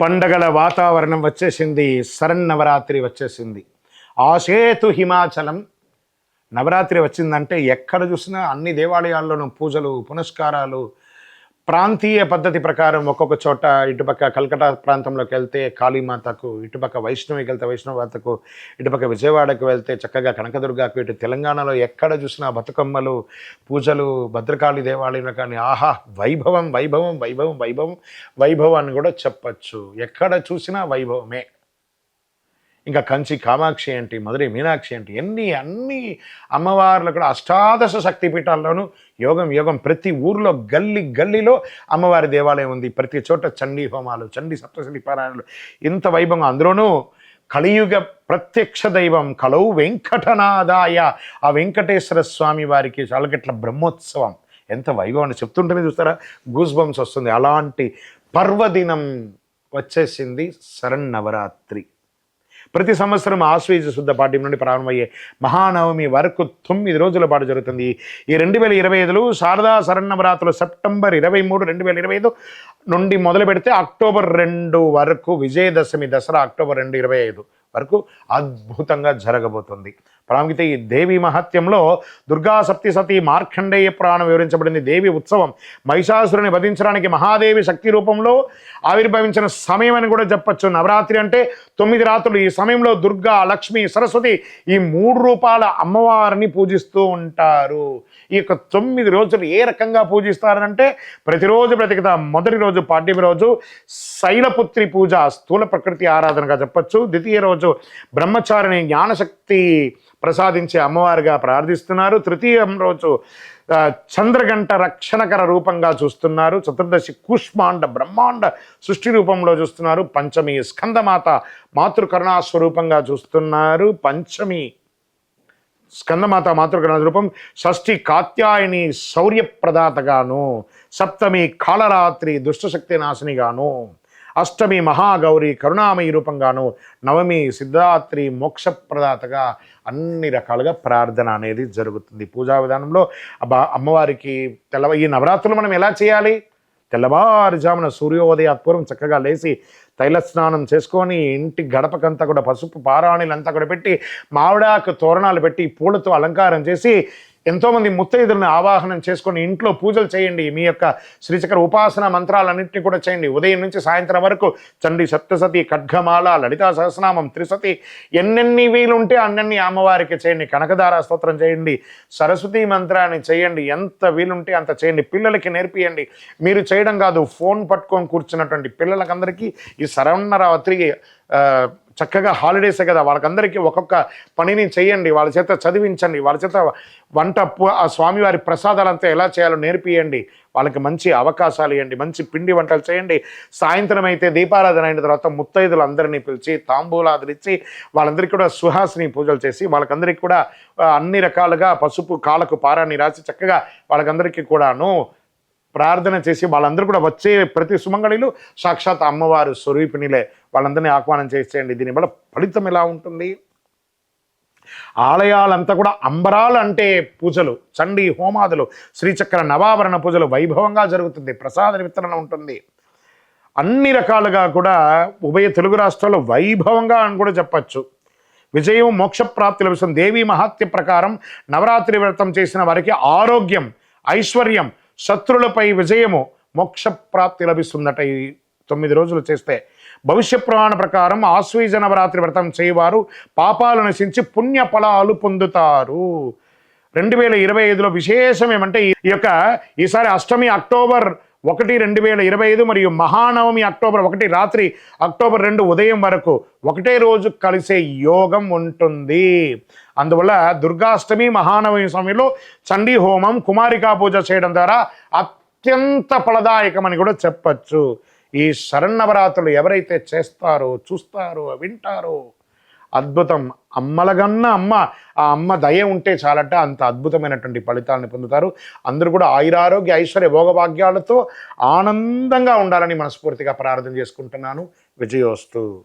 పండగల వాతావరణం వచ్చేసింది శరన్నవరాత్రి వచ్చేసింది. ఆసేతు హిమాచలం నవరాత్రి వచ్చిందంటే ఎక్కడ చూసినా అన్ని దేవాలయాల్లోనూ పూజలు పునస్కారాలు ప్రాంతీయ పద్ధతి ప్రకారం ఒక్కొక్క చోట ఇటుపక్క కల్కటా ప్రాంతంలోకి వెళ్తే కాళీమాతకు ఇటుపక్క వైష్ణవికి వెళ్తే వైష్ణవమాతకు ఇటుపక్క విజయవాడకు వెళ్తే చక్కగా కనకదుర్గకు ఇటు తెలంగాణలో ఎక్కడ చూసినా బతుకమ్మలు పూజలు భద్రకాళి దేవాలయంలో కానీ ఆహా వైభవం వైభవం వైభవం వైభవం వైభవం అని కూడా చెప్పచ్చు. ఎక్కడ చూసినా వైభవమే. ఇంకా కంచి కామాక్షి ఏంటి మధురై మీనాక్షి ఏంటి ఎన్ని అన్ని అమ్మవార్లు కూడా అష్టాదశ శక్తి పీఠాల్లోనూ యోగం యోగం ప్రతి ఊర్లో గల్లి గల్లీలో అమ్మవారి దేవాలయం ఉంది. ప్రతి చోట చండీ హోమాలు చండీ సప్తశతి పారాయణలు. ఇంత వైభవం అందులోనూ కలియుగ ప్రత్యక్ష దైవం కలవు వెంకటనాదాయ. ఆ వెంకటేశ్వర స్వామి వారికి చాలగట్ల బ్రహ్మోత్సవం. ఎంత వైభవం అని చెప్తుంటేనే చూస్తారా? గూస్ బంప్స్ వస్తుంది. అలాంటి పర్వదినం వచ్చేసింది శరన్నవరాత్రి. ప్రతి సంవత్సరం ఆశ్వీజ శుద్ధ పాఠ్యం నుండి ప్రారంభమయ్యే మహానవమి వరకు తొమ్మిది రోజుల పాటు జరుగుతుంది. ఈ రెండు వేల ఇరవై ఐదులో శారదా శరణవరాత్రులు సెప్టెంబర్ ఇరవై మూడు రెండు వేల ఇరవై ఐదు నుండి మొదలు పెడితే అక్టోబర్ రెండు వరకు విజయదశమి దసరా అక్టోబర్ రెండు ఇరవై ఐదు వరకు అద్భుతంగా జరగబోతుంది. ప్రాముఖ్యత ఈ దేవి మహత్యంలో దుర్గా సప్తిసతి మార్కండేయ పురాణం వివరించబడింది. దేవి ఉత్సవం మహిషాసురుని వధించడానికి మహాదేవి శక్తి రూపంలో ఆవిర్భవించిన సమయం అని కూడా చెప్పచ్చు. నవరాత్రి అంటే తొమ్మిది రాత్రులు. ఈ సమయంలో దుర్గా లక్ష్మి సరస్వతి ఈ మూడు రూపాల అమ్మవారిని పూజిస్తూ ఉంటారు. ఈ యొక్క తొమ్మిది రోజులు ఏ రకంగా పూజిస్తారంటే ప్రతిరోజు ప్రతికత మొదటి రోజు పాడ్యమి రోజు శైలపుత్రి పూజ స్థూల ప్రకృతి ఆరాధనగా చెప్పచ్చు. ద్వితీయ రోజు బ్రహ్మచారిని జ్ఞానశక్తి ప్రసాదించే అమ్మవారిగా ప్రార్థిస్తున్నారు. తృతీయం రోజు చంద్రగంట రక్షణకర రూపంగా చూస్తున్నారు. చతుర్దశి కూష్మాండ బ్రహ్మాండ సృష్టి రూపంలో చూస్తున్నారు. పంచమి స్కందమాత మాతృకరుణా స్వరూపంగా చూస్తున్నారు. పంచమి స్కందమాత మాతృకరణ రూపం షష్ఠి కాత్యాయని శౌర్యప్రదాతగాను సప్తమి కాళరాత్రి దుష్టశక్తి నాశనిగాను అష్టమి మహాగౌరి కరుణామయి రూపంగాను నవమి సిద్ధాత్రి మోక్షప్రదాతగా అన్ని రకాలుగా ప్రార్థన అనేది జరుగుతుంది. పూజా విధానంలో అబ్బా అమ్మవారికి తెల్లవ ఈ నవరాత్రులు మనం ఎలా చేయాలి? తెల్లవారుజామున సూర్యోదయ పూర్వం చక్కగా లేచి తైల స్నానం చేసుకొని ఇంటి గడపకంతా కూడా పసుపు పారాణిలంతా కూడా పెట్టి మావిడాకు తోరణాలు పెట్టి పూలతో అలంకారం చేసి ఎంతోమంది ముత్తైదులను ఆవాహనం చేసుకొని ఇంట్లో పూజలు చేయండి. మీ యొక్క శ్రీచక్ర ఉపాసన మంత్రాలన్నింటినీ కూడా చేయండి. ఉదయం నుంచి సాయంత్రం వరకు చండి సప్తసతి ఖడ్గమాల లలితా సహస్రనామం త్రిసతి ఎన్నెన్ని వీలుంటే అన్నన్ని అమ్మవారికి చేయండి. కనకదార స్తోత్రం చేయండి. సరస్వతి మంత్రాన్ని చేయండి. ఎంత వీలుంటే అంత చేయండి. పిల్లలకి నేర్పియండి. మీరు చేయడం కాదు ఫోన్ పట్టుకొని కూర్చున్నటువంటి పిల్లలకందరికీ ఈ శరవణరాత్రి ఆ, చక్కగా హాలిడేసే కదా వాళ్ళకందరికీ ఒక్కొక్క పనిని చేయండి వాళ్ళ చేత చదివించండి వాళ్ళ చేత వంట ఆ స్వామివారి ప్రసాదాలంతా ఎలా చేయాలో నేర్పియండి వాళ్ళకి మంచి అవకాశాలు ఇవ్వండి మంచి పిండి వంటలు చేయండి. సాయంత్రం అయితే దీపారాధన అయిన తర్వాత ముత్తైదులు అందరినీ పిలిచి తాంబూలాదులు ఇచ్చి వాళ్ళందరికీ కూడా సుహాసిని పూజలు చేసి వాళ్ళకందరికీ కూడా అన్ని రకాలుగా పసుపు కాళ్ళకు పారాన్ని రాసి చక్కగా వాళ్ళకందరికీ కూడాను ప్రార్థన చేసి వాళ్ళందరూ కూడా వచ్చే ప్రతి సుమంగళిలు సాక్షాత్ అమ్మవారు స్వరూపిణిలే. వాళ్ళందరినీ ఆహ్వానం చేసేయండి. దీనివల్ల ఫలితం ఎలా ఉంటుంది? ఆలయాలంతా కూడా అంబరాలు అంటే పూజలు. చండీ హోమాదులు శ్రీచక్ర నవాభరణ పూజలు వైభవంగా జరుగుతుంది. ప్రసాద వితరణ ఉంటుంది. అన్ని రకాలుగా కూడా ఉభయ తెలుగు రాష్ట్రాల్లో వైభవంగా అని కూడా చెప్పచ్చు. విజయం మోక్షప్రాప్తి లభిస్తుంది. దేవీ మహాత్య ప్రకారం నవరాత్రి వ్రతం చేసిన వారికి ఆరోగ్యం ఐశ్వర్యం శత్రులపై విజయము మోక్షప్రాప్తి లభిస్తుందట ఈ తొమ్మిది రోజులు చేస్తే. భవిష్య పురాణ ప్రకారం ఆశ్వీజ నవరాత్రి వ్రతం చేయవారు పాపాలు నశించి పుణ్య ఫలాలు పొందుతారు. రెండు వేల ఇరవై ఐదులో విశేషం ఏమంటే ఈ యొక్క ఈసారి అష్టమి అక్టోబర్ ఒకటి రెండు వేల ఇరవై ఐదు మరియు మహానవమి అక్టోబర్ ఒకటి రాత్రి అక్టోబర్ రెండు ఉదయం వరకు ఒకటే రోజు కలిసే యోగం ఉంటుంది. అందువల్ల దుర్గాష్టమి మహానవమి సమయంలో చండీ హోమం కుమారికా పూజ చేయడం ద్వారా అత్యంత ఫలదాయకమని కూడా చెప్పచ్చు. ఈ శరన్నవరాత్రులు ఎవరైతే చేస్తారో చూస్తారో వింటారో అద్భుతం. అమ్మలగన్న అమ్మ ఆ అమ్మ దయ ఉంటే చాలట అంత అద్భుతమైనటువంటి ఫలితాలను పొందుతారు. అందరూ కూడా ఆయురారోగ్య ఐశ్వర్య భోగభాగ్యాలతో ఆనందంగా ఉండాలని మనస్ఫూర్తిగా ప్రార్థన చేసుకుంటున్నాను. విజయోస్తు.